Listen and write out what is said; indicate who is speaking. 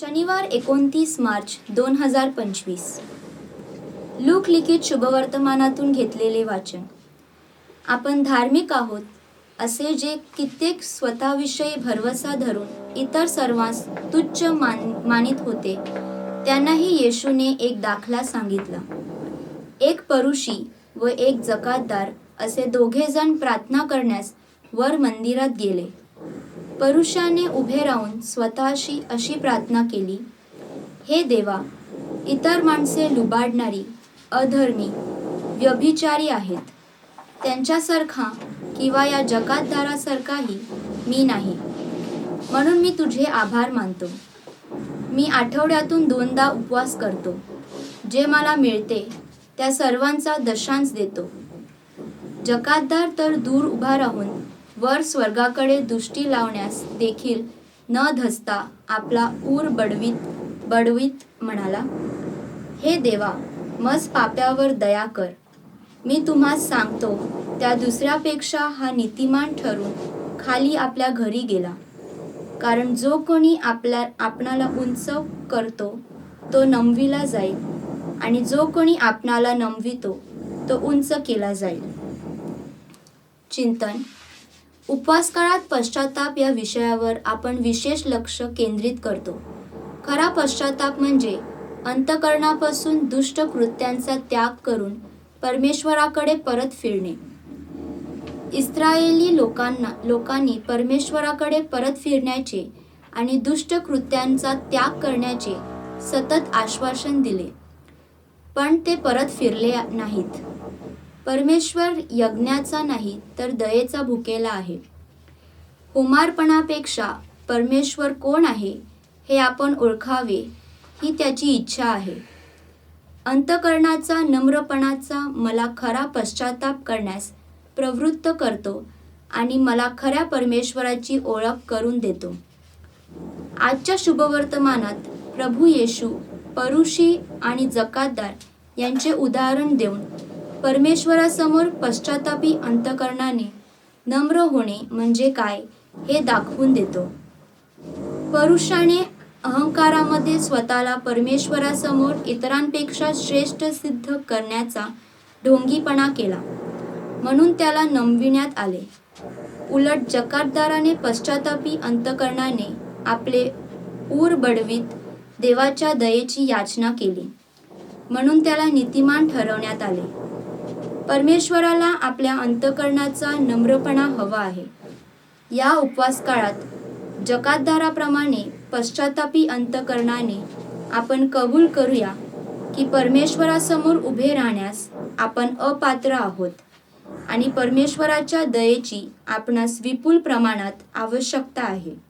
Speaker 1: शनिवार एकोणतीस मार्च दोन हजार पंचवीस. लूक लिखित शुभवर्तमानातून घेतलेले वाचन. आपण धार्मिक आहोत असे जे कित्येक स्वतःविषयी भरवसा धरून इतर सर्वांस तुच्छ मान मानित होते त्यांनाही येशूने एक दाखला सांगितला. एक परुषी व एक जकातदार असे दोघेजण प्रार्थना करण्यास वर मंदिरात गेले. परुषाने उभे राहून स्वतःशी अशी प्रार्थना केली हे देवा इतर माणसे लुबाडणारी अधर्मी व्यभिचारी आहेत. त्यांच्यासारखा किंवा या जकातदारासारखाही मी नाही. म्हणून मी तुझे आभार मानतो. मी आठवड्यातून दोनदा उपवास करतो. जे मला मिळते त्या सर्वांचा दशांश देतो. जकातदार तर दूर उभा राहून वर स्वर्गाकडे दृष्टी लावण्यास देखील न धसता आपला ऊर बडवीत बडवीत म्हणाला हे देवा मज पाप्यावर दया कर. मी तुम्हास सांगतो त्या दुसऱ्यापेक्षा हा नीतिमान ठरून खाली आपल्या घरी गेला. कारण जो कोणी आपल्या आपणाला उंच करतो तो नमविला जाईल. आणि जो कोणी आपणाला नमवितो तो उंच केला जाईल. चिंतन उपवास काळात पश्चाताप या विषयावर आपण विशेष लक्ष केंद्रित करतो. खरा पश्चाताप म्हणजे अंतकरणापासून दुष्ट कृत्यांचा त्याग करून परमेश्वराकडे परत फिरणे. इस्रायली लोकांना लोकांनी परमेश्वराकडे परत फिरण्याचे आणि दुष्ट कृत्यांचा त्याग करण्याचे सतत आश्वासन दिले. पण ते परत फिरले नाहीत. परमेश्वर यज्ञाचा नाही तर दयेचा भुकेला आहे. कुमारपणापेक्षा परमेश्वर कोण आहे हे आपण ओळखावे ही त्याची इच्छा आहे. अंतकरणाचा नम्रपणाचा मला खरा पश्चाताप करण्यास प्रवृत्त करतो आणि मला खऱ्या परमेश्वराची ओळख करून देतो. आजच्या शुभवर्तमानात प्रभू येशू परुषी आणि जकातदार यांचे उदाहरण देऊन परमेश्वरासमोर पश्चातापी अंतकरणाने नम्र होणे म्हणजे काय हे दाखवून देतो. परुषाने अहंकारामध्ये स्वतःला परमेश्वरासमोर इतरांपेक्षा श्रेष्ठ सिद्ध करण्याचा ढोंगीपणा केला. म्हणून त्याला नमविण्यात आले. उलट जकातदाराने पश्चातापी अंतकरणाने आपले ऊर बडवीत देवाच्या दयेची याचना केली. म्हणून त्याला नीतिमान ठरवण्यात आले. परमेश्वराला आपल्या अंतकरणाचा नम्रपणा हवा आहे. या उपवास काळात जकातदाराप्रमाणे पश्चातापी अंतकरणाने आपण कबूल करूया की परमेश्वरासमोर उभे राहण्यास आपण अपात्र आहोत आणि परमेश्वराच्या दयेची आपणास विपुल प्रमाणात आवश्यकता आहे.